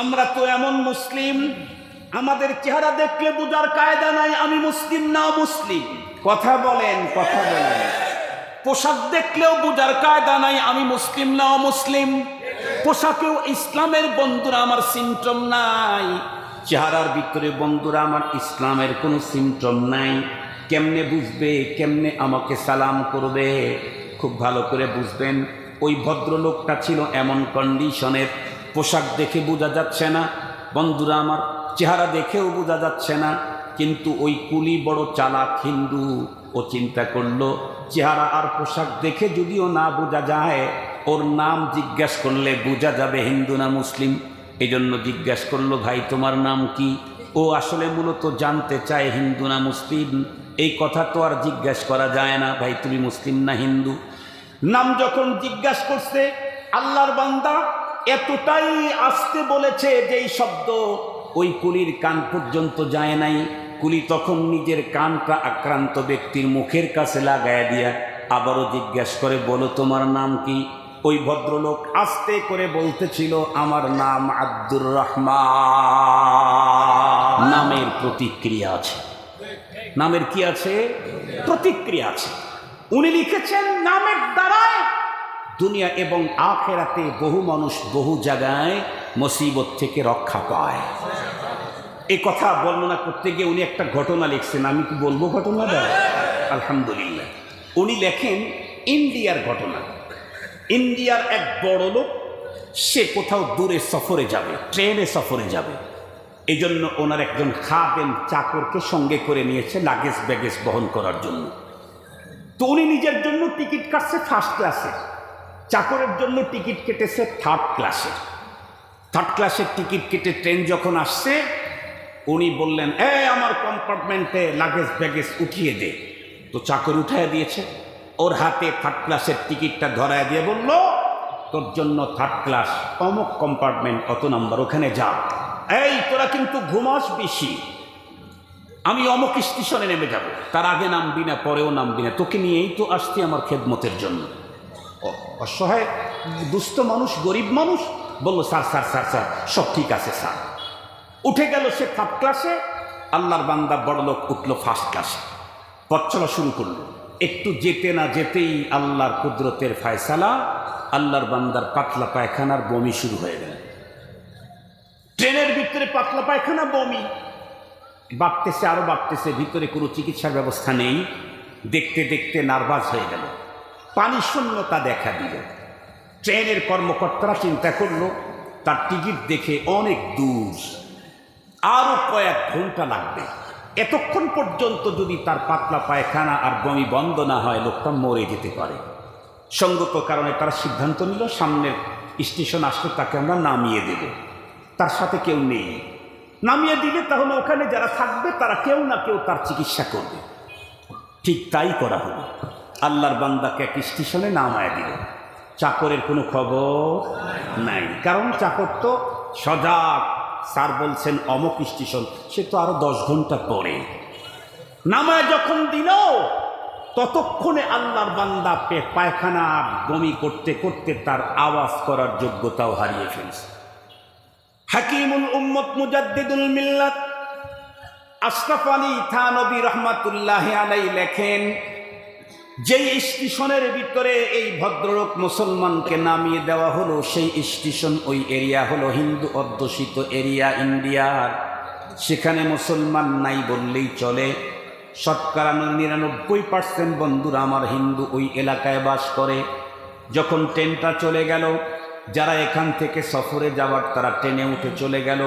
আমরা তো এমন মুসলিম, আমাদের চেহারা দেখলে বুঝার কায়দা নাই, আমি মুসলিম না মুসলিম। কথা বলেন কথা বলেন। পোশাক দেখলেও বুঝার কায়দা নাই, আমি মুসলিম না মুসলিম। পোশাকেও ইসলামের বন্ধুরা আমার সিমটম নাই। চেহারার ভিতরে বন্ধুরা আমার ইসলামের কোনো সিমটম নাই। কেমনে বুঝবে, কেমনে আমাকে সালাম করবে? খুব ভালো করে বুঝবেন, ওই ভদ্রলোকটা ছিল এমন কন্ডিশনের পোশাক দেখে বোঝা যাচ্ছে না। বন্ধুরা আমার, চেহারা দেখেও বোঝা যাচ্ছে না। কিন্তু ওই কুলি বড় চালাক হিন্দু, ও চিন্তা করল, চেহারা আর পোশাক দেখে যদিও না বোঝা যায়, ওর নাম জিজ্ঞাসা করলে বোঝা যাবে হিন্দু না মুসলিম। এই জন্য জিজ্ঞাসা করল, ভাই, তোমার নাম কি? ও আসলে মূলত জানতে চায় হিন্দু না মুসলিম। এই কথা তো আর জিজ্ঞাসা করা যায় না, ভাই, তুমি মুসলিম না হিন্দু? নাম যখন জিজ্ঞাসা করছে, আল্লাহর বান্দা এতটাই আসতে বলেছে যে এই শব্দ ওই কুলির কান পর্যন্ত যায় নাই। কুলি তখন নিজের কানটা আক্রান্ত ব্যক্তির মুখের কাছে লাগায় দিয়া আবারও জিজ্ঞাসা করে, বলো তোমার নাম কি? ওই ভদ্রলোক আস্তে করে বলতেছিল, আমার নাম আব্দুর রহমান। নামের প্রতিক্রিয়া আছে। নামের কি আছে? প্রতিক্রিয়া আছে। উনি লিখেছেন, নামের দুনিয়া এবং আখেরাতে বহু মানুষ বহু জায়গায় মুসিবত থেকে রক্ষা পায়। এই কথা বর্ণনা করতে গিয়ে উনি একটা ঘটনা লিখছেন, আমি কি বলব ঘটনাটা? আলহামদুলিল্লাহ। উনি লেখেন, ইন্ডিয়ার ঘটনা। ইন্ডিয়ার এক বড় লোক, সে কোথাও দূরে সফরে যাবে, ট্রেনে সফরে যাবে। এই জন্য ওনার একজন খাবেন চাকরকে সঙ্গে করে নিয়েছে লাগেজ ব্যাগেজ বহন করার জন্য। তো উনি নিজের জন্য টিকিট কাটছে, ফার্স্ট ক্লাসে। চাকরের জন্য টিকিট কেটেছে থার্ড ক্লাসে থার্ড ক্লাসের টিকিট কেটে ট্রেন যখন আসছে, উনি বললেন, এ, আমার কম্পার্টমেন্টে লাগেজ ব্যাগেজ উঠিয়ে দে। তো চাকর উঠায় দিয়েছে। ওর হাতে থার্ড ক্লাসের টিকিটটা ধরায় দিয়ে বলল, তোর জন্য থার্ড ক্লাস অমুক কম্পার্টমেন্ট অত নাম্বার, ওখানে যা। এই, তোরা কিন্তু ঘুমাস বেশি। আমি অমুক স্টেশনে নেমে যাব। তার আগে নামবি না, পরেও নামবি না। তোকে নিয়েই তো আসছি আমার খেদমতের জন্য। অসহায়, দুস্থ মানুষ, গরিব মানুষ? বলল, স্যার স্যার স্যার স্যার, সব ঠিক আছে, স্যার। উঠে গেল সে থার্ড ক্লাসে আল্লাহর বান্দা বড় লোক উঠল ফার্স্ট ক্লাসে পথ চলা শুরু করল। একটু যেতে না যেতেই আল্লাহর কুদরতের ফায়সালা, আল্লাহর বান্দার পাতলা পায়খানার বমি শুরু হয়ে গেল। ট্রেনের ভিতরে পাতলা পায়খানা, বমি। বাড়তেছে আরও বাড়তেছে, ভিতরে কোনো চিকিৎসার ব্যবস্থা নেই। দেখতে দেখতে নার্ভাস হয়ে গেল। পানি শূন্যতা দেখা দিল। ট্রেনের কর্মকর্তারা চিন্তা করল, তার টিকিট দেখে অনেক দূর। আরও কয়েক ঘণ্টা লাগবে। এতক্ষণ পর্যন্ত যদি তার পাতলা পায়খানা আর বমি বন্ধ না হয়, লোকটা মরে যেতে পারে। সঙ্গত কারণে তারা সিদ্ধান্ত নিল, সামনের স্টেশন আসলে তাকে আমরা নামিয়ে দেব। তার সাথে কেউ নেই। নামিয়ে দিলে তাহলে ওখানে যারা থাকবে, তারা কেউ না কেউ তার চিকিৎসা করবে। ঠিক তাই করা হলো। আল্লাহর বান্দাকে এক স্টেশনে নামায় দিল। চাকরের কোনো খবর নাই। কারণ চাকর তো সজাগ। স্যার বলছেন, অমক স্টেশন, সে তো আরও দশ ঘণ্টা পরে। নামায় যখন দিল, ততক্ষণে আল্লাহর বান্দা পে পায়খানা বমি করতে করতে তার আওয়াজ করার যোগ্যতাও হারিয়ে ফেলছে। হাকিমুল উম্মত মুজাদ্দিদুল মিল্লাত আশরাফ আলী থানবী রহমাতুল্লাহ আলাই লেখেন যেই স্টেশনের ভিতরে এই ভদ্রলোক মুসলমানকে নামিয়ে দেওয়া হলো, সেই স্টেশন ওই এরিয়া হলো হিন্দু অধ্যুষিত এরিয়া ইন্ডিয়ার সেখানে মুসলমান নাই বললেই চলে। শতকরা নিরানব্বই পার্সেন্ট বন্ধুরা আমার হিন্দু ওই এলাকায় বাস করে। যখন ট্রেনটা চলে গেল, যারা এখান থেকে সফরে যাওয়ার তারা ট্রেনে উঠে চলে গেল।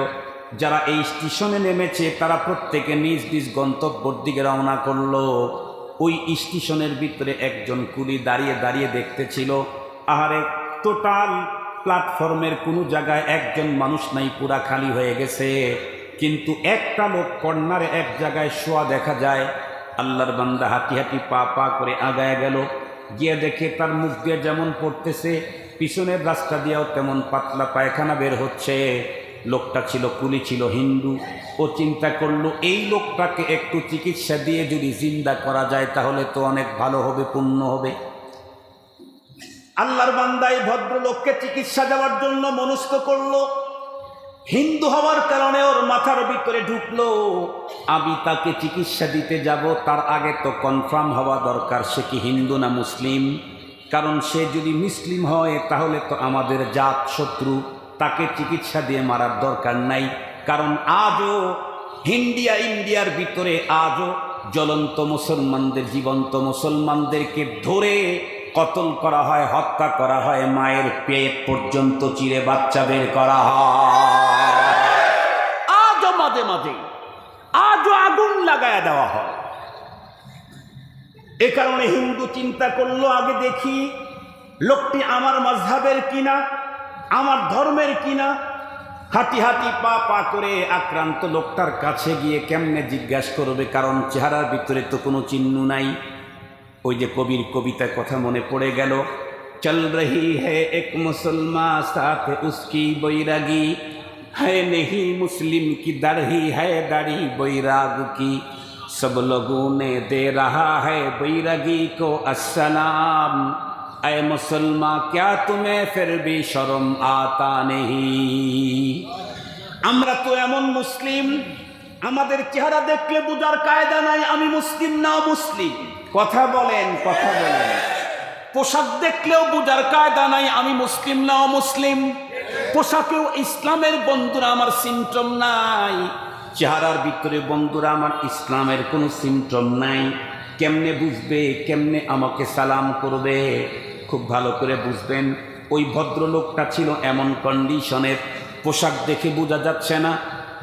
যারা এই স্টেশনে নেমেছে, তারা প্রত্যেকে নিজ নিজ গন্তব্যর দিকে রওনা করল। ওই স্টেশনের ভিতরে একজন কুলি দাঁড়িয়ে দাঁড়িয়ে দেখতেছিল, আহারে, টোটাল প্ল্যাটফর্মের কোনো জায়গায় একজন মানুষ নাই, পুরা খালি হয়ে গেছে। কিন্তু একটা লোক কর্নারে এক জায়গায় শোয়া দেখা যায়। আল্লাহর বান্দা হাঁটি হাঁটি পা পা করে আগায় গেল। গিয়ে দেখে তার মুখ দিয়ে যেমন পড়তেছে, পিছনের রাস্তা দিয়েও তেমন পাতলা পায়খানা বের হচ্ছে। লোকটা ছিল কুলি, ছিল হিন্দু। ও চিন্তা করল, এই লোকটাকে একটু চিকিৎসা দিয়ে যদি জিন্দা করা যায়, তাহলে তো অনেক ভালো হবে পূর্ণ হবে। আল্লাহর বান্দাই ভদ্রলোককে চিকিৎসা দেওয়ার জন্য মনস্থ করল। হিন্দু হওয়ার কারণে ওর মাথার ভিতরে ঢুকলো। আমি তাকে চিকিৎসা দিতে যাব, তার আগে তো কনফার্ম হওয়া দরকার, সে কি হিন্দু না মুসলিম? কারণ সে যদি মুসলিম হয়, তাহলে তো আমাদের জাত, শত্রু। তাকে চিকিৎসা দিয়ে মারার দরকার নাই। কারণ আজও ইন্ডিয়া ইন্ডিয়ার ভিতরে আজও জ্বলন্ত মুসলমানদের, জীবন্ত মুসলমানদেরকে ধরে কতল করা হয়, হত্যা করা হয়, মায়ের পেট পর্যন্ত চিরে বাচ্চা বের করা হয়। আজও মাঝে মাঝে, আজও আগুন লাগায় দেওয়া হয়। এ কারণে হিন্দু চিন্তা করল, আগে দেখি লোকটি আমার মাঝহাবের কিনা? আমার ধর্মের কিনা? হাতি হাতি পা পা করে আক্রান্ত লোকটার কাছে গিয়ে কেমনে জিজ্ঞাসা করবে? কারণ চেহারার ভিতরে তো কোনো চিহ্ন নাই। ওই যে কবির কবিতার কথা মনে পড়ে গেল। চল রহি এক মুসলমান, সাথ উসকি বৈরাগী। হে নেহি মুসলিম কি দাড়ি, হে দাড়ি বৈরাগ কি? সব লোগো নে দে রাহা হে বৈরাগী কো আসসালাম। اے মুসলমা کیا تمہیں پھر بھی شرم آتا নেহি? আমরা তো এমন মুসলিম, আমাদের চেহারা দেখলে বুঝার কায়দা নাই, আমি মুসলিম না মুসলিম? কথা বলেন কথা বলেন। পোশাক দেখলেও বুঝার কায়দা নাই, আমি মুসলিম না অমুসলিম পোশাকেও ইসলামের বন্ধুরা আমার সিমটম নাই। চেহারার ভিতরে বন্ধুরা আমার ইসলামের কোনো সিমটম নাই। কেমনে বুঝবে, কেমনে আমাকে সালাম করবে? খুব ভালো করে বুঝবেন, ওই ভদ্রলোকটা ছিল এমন কন্ডিশনের পোশাক দেখে বোঝা যাচ্ছে না।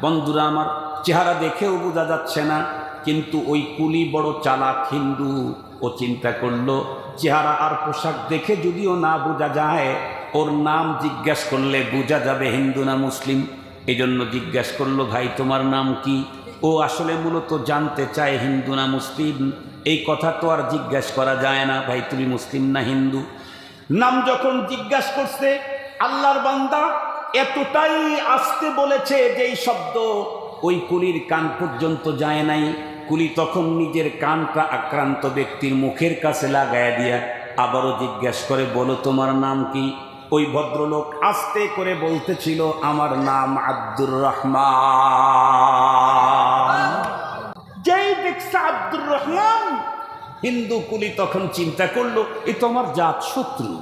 বন্ধুরা, আমার চেহারা দেখেও বোঝা যাচ্ছে না, কিন্তু ওই কুলি বড় চালাক হিন্দু, ও চিন্তা করল, চেহারা আর পোশাক দেখে যদিও না বোঝা যায়, ওর নাম জিজ্ঞাসা করলে বোঝা যাবে হিন্দু না মুসলিম। এই জন্য জিজ্ঞাসা করল, ভাই, তোমার নাম কি? ও আসলে মূলত জানতে চায় হিন্দু না মুসলিম। এই কথা তো আর জিজ্ঞাসা করা যায় না, ভাই, তুমি মুসলিম না হিন্দু? নাম যখন জিজ্ঞাসা করছে, আল্লাহর বান্দা এতটাই আসতে বলেছে যে এই শব্দ ওই কুলির কান পর্যন্ত যায় নাই। কুলি তখন নিজের কানটা আক্রান্ত ব্যক্তির মুখের কাছে লাগায় দিয়া আবারও জিজ্ঞাসা করে, বলো তোমার নাম কি? ওই ভদ্রলোক আস্তে করে বলতেছিল, আমার নাম আব্দুর রহমান। যেই দেখছে আব্দুর রহমান হিন্দু কুলি তখন চিন্তা করল, এ তো আমার জাত শত্রু।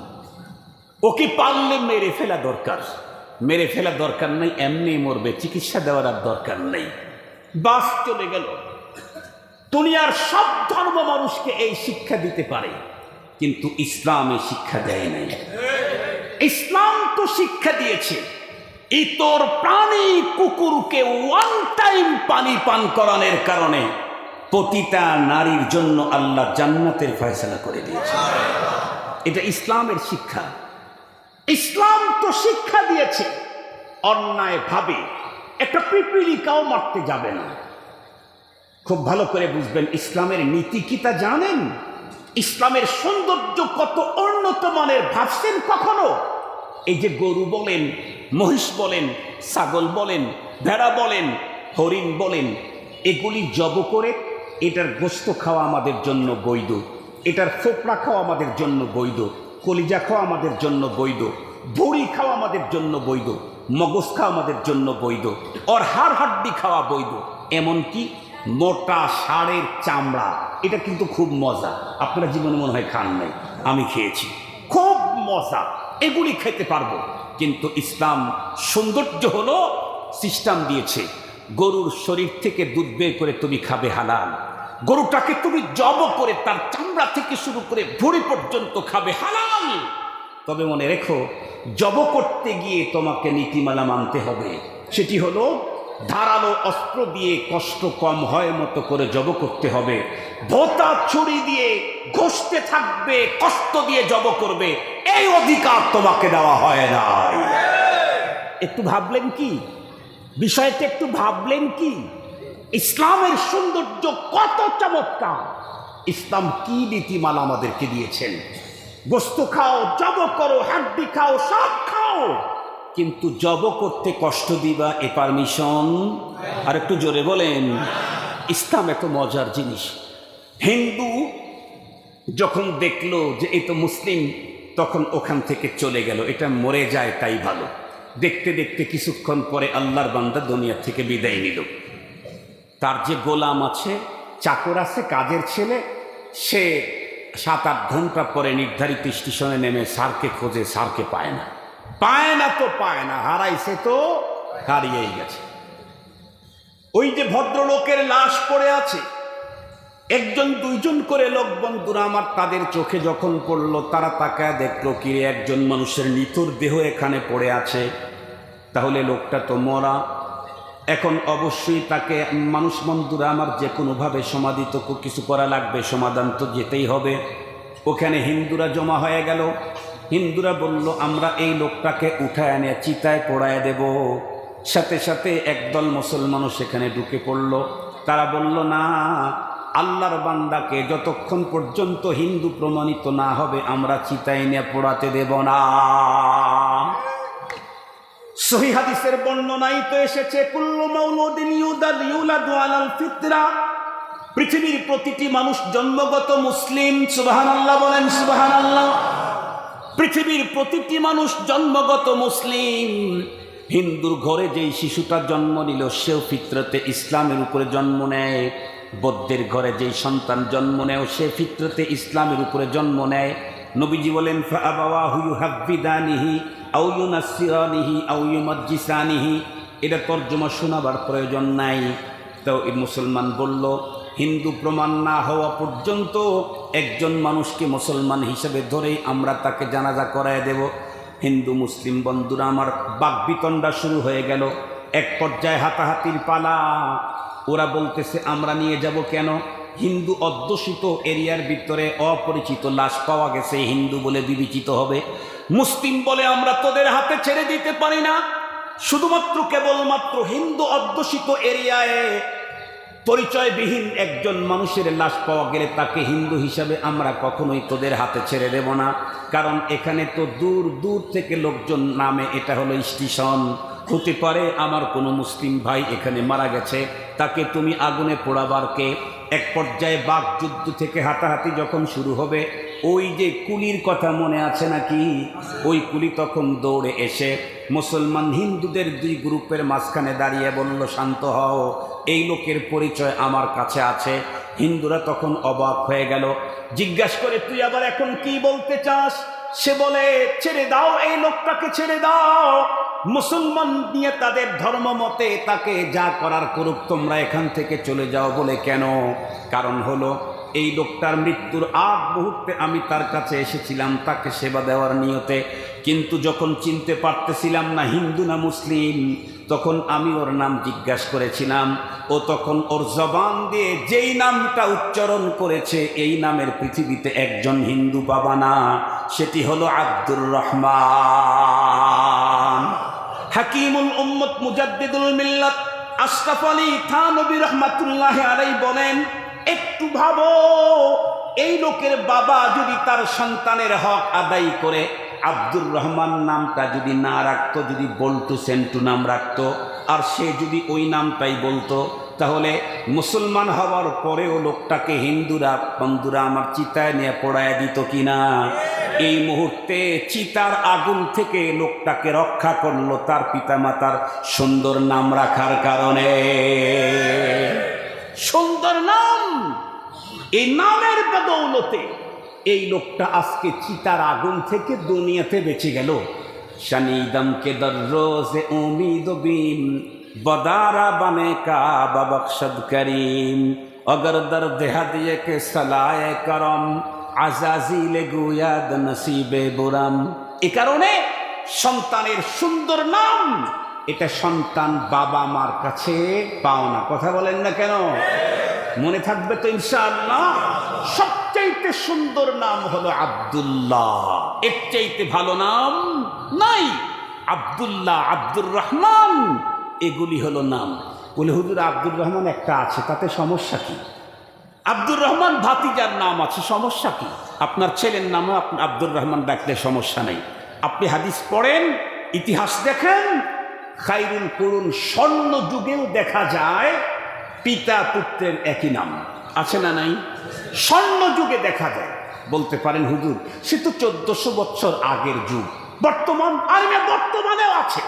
ওকে পারলে মেরে ফেলা দরকার। মেরে ফেলা দরকার নেই, এমনি মরবে, চিকিৎসা দেওয়ার আর দরকার নেই। বাস চলে গেল। দুনিয়ার সব ধর্ম মানুষকে এই শিক্ষা দিতে পারে, কিন্তু ইসলাম এই শিক্ষা দেয় নাই। ইসলাম তো শিক্ষা দিয়েছে, ইতর প্রাণী কুকুরকে ওয়ান টাইম পানি পান করানোর কারণে প্রতিটা নারীর জন্য আল্লাহ জান্নাতের ফয়সলা করে দিয়েছে। এটা ইসলামের শিক্ষা। ইসলাম তো শিক্ষা দিয়েছে। অন্যায় ভাবে একটা পিপিলিকাও মারতে যাবে না। খুব ভালো করে বুঝবেন, ইসলামের নীতি কি তা জানেন? ইসলামের সৌন্দর্য কত উন্নত মানের ভাবছেন কখনো? এই যে গরু বলেন, মহিষ বলেন, ছাগল বলেন, ভেড়া বলেন, হরিণ বলেন, এগুলি জব করে এটার গোস্ত খাওয়া আমাদের জন্য বৈধ। এটার ফোপড়া খাওয়া আমাদের জন্য বৈধ। কলিজা খাওয়া আমাদের জন্য বৈধ। ভুড়ি খাওয়া আমাদের জন্য বৈধ। মগজ খাওয়া আমাদের জন্য বৈধ। ওর হাড় হাড্ডি খাওয়া বৈধ। এমনকি মোটা ষাঁড়ের চামড়া। এটা কিন্তু খুব মজা। আপনারা জীবনে মনে হয় খান নাই। আমি খেয়েছি। খুব মজা। এগুলি খেতে পারব। কিন্তু ইসলাম সৌন্দর্য হলো সিস্টেম দিয়েছে। গরুর শরীর থেকে দুধ বের করে তুমি খাবে হালাল। গরুটাকে তুমি জব করে তার চামড়া থেকে শুরু করে ভুড়ি পর্যন্ত খাবে হালাল। তবে মনে রেখো, জব করতে গিয়ে তোমাকে নীতিমালা মানতে হবে। সেটি হলো, ধারালো অস্ত্র দিয়ে কষ্ট কম হয় মতো করে জব করতে হবে। ভোতা ছুরি দিয়ে ঘষতে থাকবে, কষ্ট দিয়ে জব করবে, এই অধিকার তোমাকে দেওয়া হয় না একটু ভাবলেন কি? বিষয়টা একটু ভাবলেন কি? ইসলামের সৌন্দর্য কত চমৎকার। ইসলাম কি নীতিমালা আমাদেরকে দিয়েছেন? গোস্ত খাও, জব করো, হাড্ডি খাও, সব খাও। কিন্তু জব করতে কষ্ট দিবা এ পারমিশন? আর একটু জোরে বলেন, ইসলাম এত মজার জিনিস। হিন্দু যখন দেখল যে এই তো মুসলিম, তখন ওখান থেকে চলে গেল। এটা মরে যায় তাই ভালো। দেখতে দেখতে কিছুক্ষণ পরে আল্লাহর বান্দা দুনিয়া থেকে বিদায় নিল। তার যে গোলাম আছে, চাকর আছে, কাজের ছেলে, সে সাত আট ঘণ্টা পরে নির্ধারিত স্টেশনে নেমে স্যারকে খোঁজে, স্যারকে পায় না। পায় না তো পায় না, হারাইছে তো হারিয়েই গেছে। ওই যে ভদ্রলোকের লাশ পড়ে আছে, একজন দুইজন করে লোক বন্ধুরা আমার তাদের চোখে যখন পড়ল, তারা তাকায় দেখল কি একজন মানুষের নিতুর দেহ এখানে পড়ে আছে। তাহলে লোকটা তো মরা। এখন অবশ্যই তাকে মানুষ বন্ধুরা আমার যে কোনোভাবে সমাধিত কো- কিছু করা লাগবে, সমাধান তো যেতেই হবে। ওখানে হিন্দুরা জমা হয়ে গেল। হিন্দুরা বলল, আমরা এই লোকটাকে উঠায় এনে চিতায় পোড়ায় দেব। সাথে সাথে একদল মুসলমানও সেখানে ঢুকে পড়ল। তারা বলল, না, আল্লাহর বান্দাকে যতক্ষণ পর্যন্ত হিন্দু প্রমাণিত না হবে, আমরা চিতায় নিয়ে পোড়াতে দেব না। সহি হাদিসের বর্ণনাই তো এসেছে, কুল্লু মাউলুদিন ইউদাল ইউলাদু আলাল ফিতরা। পৃথিবীর প্রতিটি মানুষ জন্মগত মুসলিম, সুবহানাল্লাহ বলেন সুবহানাল্লাহ। পৃথিবীর প্রতিটি মানুষ জন্মগত মুসলিম। হিন্দুর ঘরে যেই শিশুটা জন্ম নিল, সেও ফিতরতে ইসলামের উপরে জন্ম নেয়। বৌদ্ধের ঘরে যেই সন্তান জন্ম নেয়, সে ফিতরতে ইসলামের উপরে জন্ম নেয়। নবীজি বলেন ফাআবাওয়াহু ইউহাব্বিদানিহি আও ইউনাসসিরানিহি আও ইউমাজ্জিসানিহি। এটা তর্জমা শোনাবার প্রয়োজন নাই। তো এই মুসলমান বলল, হিন্দু প্রমাণ না হওয়া পর্যন্ত একজন মানুষকে মুসলমান হিসেবে ধরেই আমরা তাকে জানাজা করায় দেব। হিন্দু, মুসলিম বন্ধুরা, আমার বাকবিতণ্ডা শুরু হয়ে গেল। এক পর্যায়ে হাতাহাতির পালা। ওরা বলতেছে, আমরা নিয়ে যাব কেন? হিন্দু অধ্যুষিত এরিয়ার ভিতরে অপরিচিত লাশ পাওয়া গেছে, হিন্দু বলে বিবেচিত হবে। মুসলিম বলে আমরা তোদের হাতে ছেড়ে দিতে পারি না। শুধুমাত্র কেবলমাত্র হিন্দু অধ্যুষিত এরিয়ায় পরিচয়বিহীন একজন মানুষের লাশ পাওয়া গেলে তাকে হিন্দু হিসাবে আমরা কখনোই তোদের হাতে ছেড়ে দেব না। কারণ এখানে তো দূর দূর থেকে লোকজন নামে, এটা হলো স্টেশন। হতে পারে আমার কোনো মুসলিম ভাই এখানে মারা গেছে, তাকে তুমি আগুনে পোড়াবারকে এক পর্যায়ে বাঘ যুদ্ধ থেকে হাতাহাতি যখন শুরু হবে, ওই যে কুলির কথা মনে আছে নাকি? ওই কুলি তখন দৌড়ে এসে মুসলমান হিন্দুদের দুই গ্রুপের মাঝখানে দাঁড়িয়ে বলল, শান্ত হও, এই লোকের পরিচয় আমার কাছে আছে। হিন্দুরা তখন অবাক হয়ে গেল। জিজ্ঞাসা করে, তুই আবার এখন কি বলতে চাস? সে বলে, ছেড়ে দাও, এই লোকটাকে ছেড়ে দাও। মুসলমান নিয়ে তাদের ধর্ম মতে তাকে যা করার করুক, তোমরা এখান থেকে চলে যাও বলে কেন? কারণ হলো, এই লোকটার মৃত্যুর আগ মুহূর্তে আমি তার কাছে এসেছিলাম, তাকে সেবা দেওয়ার নিয়তে। কিন্তু যখন চিনতে পারতেছিলাম না হিন্দু না মুসলিম, তখন আমি ওর নাম জিজ্ঞাসা করেছিলাম, ও তখন ওর জবান দিয়ে যেই নামটা উচ্চারণ করেছে, এই নামের পৃথিবীতে একজন হিন্দু পাবা না, সেটি হলো আব্দুর রহমান। হাকিমুল উম্মত মুজাদ্দিদুল মিল্লাত আশরাফ আলী থানবী রহমাতুল্লাহ আলাই বলেন, একটু ভাবো, এই লোকের বাবা যদি তার সন্তানের হক আদায় করে, আব্দুর রহমান নামটা যদি না রাখতো, যদি বল্টু সেন্টু নাম রাখতো, আর সে যদি ওই নামটাই বলতো, তাহলে মুসলমান হওয়ার পরেও লোকটাকে হিন্দুরা, বন্ধুরা আমার চিতায় নিয়ে পড়ায় দিত কিনা? এই মুহূর্তে চিতার আগুন থেকে লোকটাকে রক্ষা করল তার পিতামাতার সুন্দর নাম রাখার কারণে। সুন্দর নাম! এই নামের বদৌলতে এই লোকটা আজকে চিতার আগুন থেকে দুনিয়াতে বেঁচে গেল। শনিদমকে দররোজে উমিদ বিম বদারা বানে কা ববখশদ করিম, অগর দর দেহাদিয়ে কে সলায় করম। আজাজিলে গুয়াদ নসিবে বুরাম। এ কারণে সন্তানের সুন্দর নাম, এটা সন্তান বাবা মার কাছে পাও না কথা বলেন না কেন? মনে থাকবে তো ইনশাআল্লাহ, সবচাইতে সুন্দর নাম হলো আব্দুল্লাহ। এর চাইতে ভালো নাম নাই, আব্দুল্লাহ আব্দুর রহমান। এগুলি হলো নাম। বলে হুজুর, আব্দুর রহমান একটা আছে, তাতে সমস্যা কি? আব্দুর রহমান ভাতিজার নাম আছে, সমস্যা কি? আপনার ছেলের নামও আব্দুর রহমান ডাকলে সমস্যা নেই। আপনি হাদিস পড়েন, ইতিহাস দেখেন, খাইরুল করুন স্বর্ণ যুগেও দেখা যায়, পিতা পুত্রের একই নাম। আছে না নাই? স্বর্ণ যুগে দেখা যায়। বলতে পারেন, হুজুর, সে তো চোদ্দশো বছর আগের যুগ। বর্তমান আইনে বর্তমানেও আছে।